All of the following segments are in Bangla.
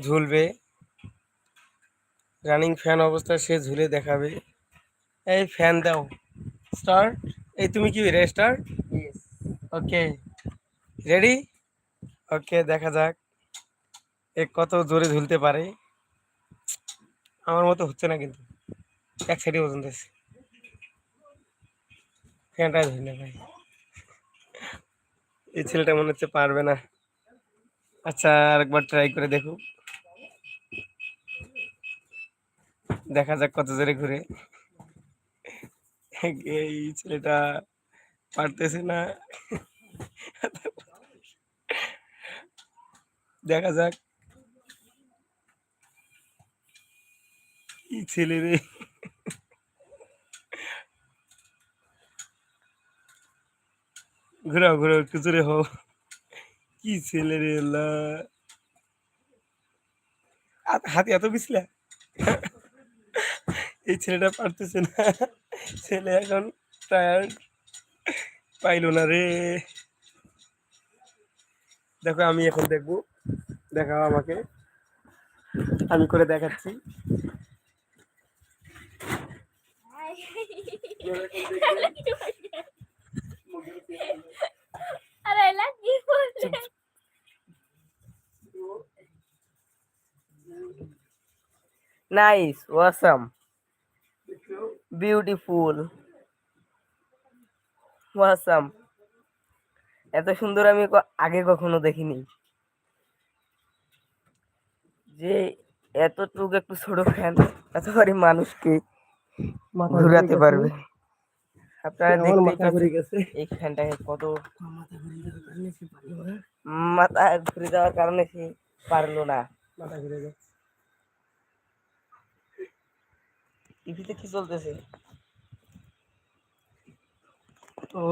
ঝুলবে। রানিং ফ্যান অবস্থায় সে ঝুলে দেখাবে। এই ফ্যান দাও। স্টার্ট এই তুমি কি রে স্টার্ট ওকে রেডি ওকে দেখা যাক। এ কত জোরে ঝুলতে পারে। আমার মতো হচ্ছে না কিন্তু। এক সাইডে ওজন দিচ্ছে ফ্যানটা ধরি ভাই। এই ছেলেটা মনে হচ্ছে পারবে না। আচ্ছা আরেকবার ট্রাই করে দেখো দেখা যাক কত জোরে ঘুরে। এই ছেলেটা পারতেছে না। দেখা যাক। কি ছেলে রে। ঘুরাও ঘুরাও, একটু জোরে হও। কি ছেলে রে হাতে এত বিছলা এই ছেলেটা পারতেছে না। ছেলে এখন টায়ার্ড পাইলো না রে। দেখো আমি এখন দেখব। দেখাও আমাকে। আমি করে দেখাচ্ছি। নাইস ওয়াসাম বিউটিফুল ওয়াসাম এত সুন্দর আমি আগে কখনো দেখিনি। যে এতটুকু একটু ছোট ফ্যান এত বড় মানুষকে মাথা ঘুরাতে পারবে। আপনারা পাচ্ছেন এই ফ্যানটাকে কত মাথা ঘুরে যাওয়ার কারণে সে পারল না। মাথা ঘুরে যাওয়ার কারণে সে পারল না মাথা ঘুরে গেছে টিভিতে কি চলতেছে? ও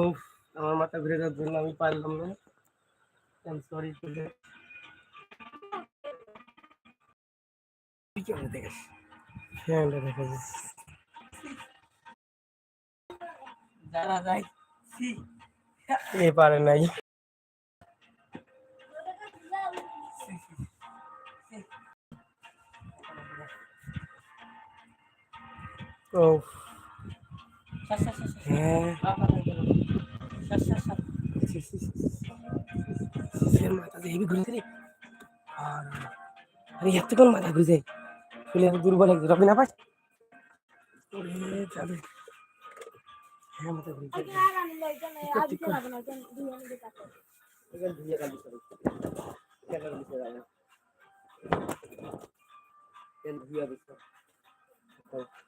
আমার মাথা ঘুরে যাওয়ার জন্য আমি পারলাম না। সরি ফ্যানটা দেখা যাচ্ছে যারা যায় এ পারে নাই। ও হ্যাঁ সে মাথা দিয়ে হেবি ঘুরে রে আর আরে এতক্ষণ মাথা ঘুরে যায় ফুলে দুর্বল একজন রবি না পাস ওরে চালে হ্যাঁ মাথা ঘুরে যায় এখানে ধুয়ে গালি করে এখানে দিতে যাবে না। এখানে